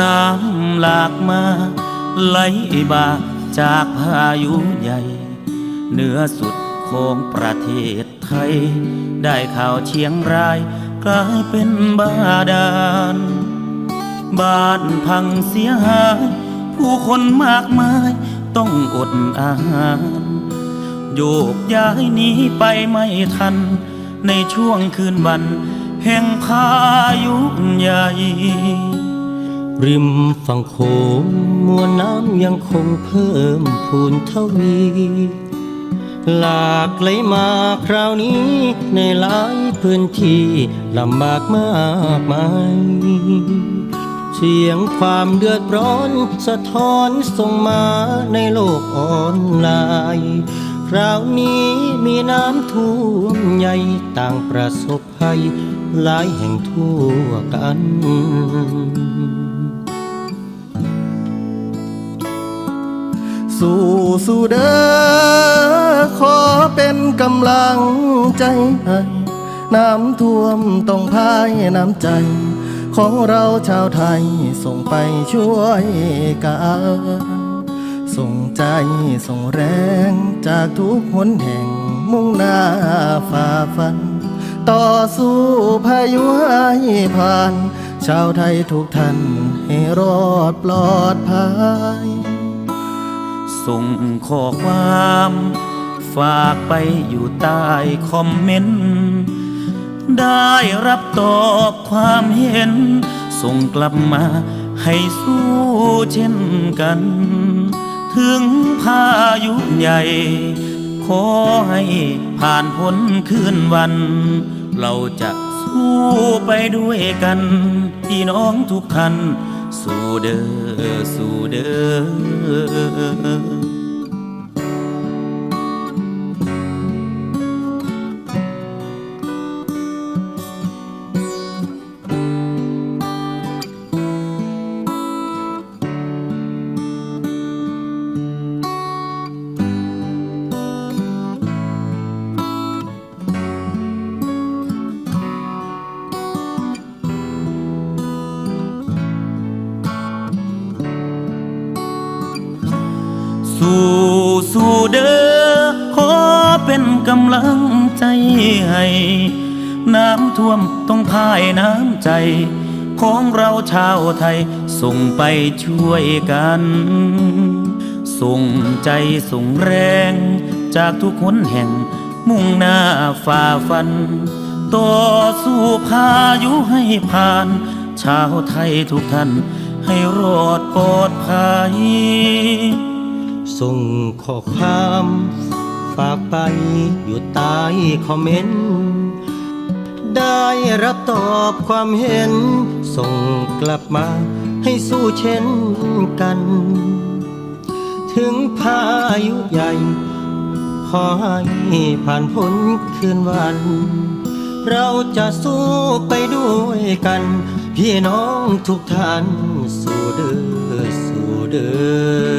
น้ำหลากมา ไหลบ่าจากพายุใหญ่ เหนือสุดของประเทศไทย ได้ข่าวเชียงราย กลายเป็นบาดาลบ้านพังเสียหาย ผู้คนมากมายต้องอดอาหาร โยกย้ายหนีไปไม่ทัน ในช่วงคืนวัน แห่งพายุใหญ่ ริมฝั่งโขงมวลน้ำยังคงเพิ่มพูนทวี หลากไหลมาคราวนี้ในหลายพื้นที่ลำบากมากมายเสียงความเดือดร้อนสะท้อนส่งมาในโลกออนไลน์คราวนี้มีน้ำท่วมใหญ่ต่างประสบภัยหลายแห่งทั่วกัน สู้สู้เด้อขอเป็นกำลังใจให้น้ำท่วมต้องพายน้ำใจ ของเราชาวไทยส่งไปช่วยกันส่งใจส่งแรงจากทุกหนแห่งมุ่งหน้าฝ่าฟัน ต่อสู้พายุให้ผ่าน ชาวไทยทุกท่านให้รอดปลอดภัย ส่งข้อความ ฝากไปอยู่ใต้คอมเมนต์ได้รับตอบความเห็น ส่งกลับมาให้สู้เช่นกัน ถึงพายุใหญ่ ขอให้ผ่านพ้นคืนวัน เราจะสู้ไปด้วยกัน พี่น้องทุกท่าน สู่เด้อสู่เด้อ สู้สู้เด้อขอเป็นกำลังใจให้น้ำท่วมต้องพายน้ำใจ ของเราชาวไทย ส่งไปช่วยกัน ส่งใจส่งแรง จากทุกคนแห่ง มุ่งหน้าฝ่าฟัน ต่อสู้พายุให้ผ่าน ชาวไทยทุกท่านให้รอดปลอดภัย ส่งข้อความฝากไปอยู่ใต้คอมเมนต์ ได้รับตอบความเห็น ส่งกลับมาให้สู้เช่นกัน ถึงพายุใหญ่ ขอให้ผ่านพ้นคืนวัน เราจะสู้ไปด้วยกัน พี่น้องทุกท่าน สู้เด้อสู้เด้อ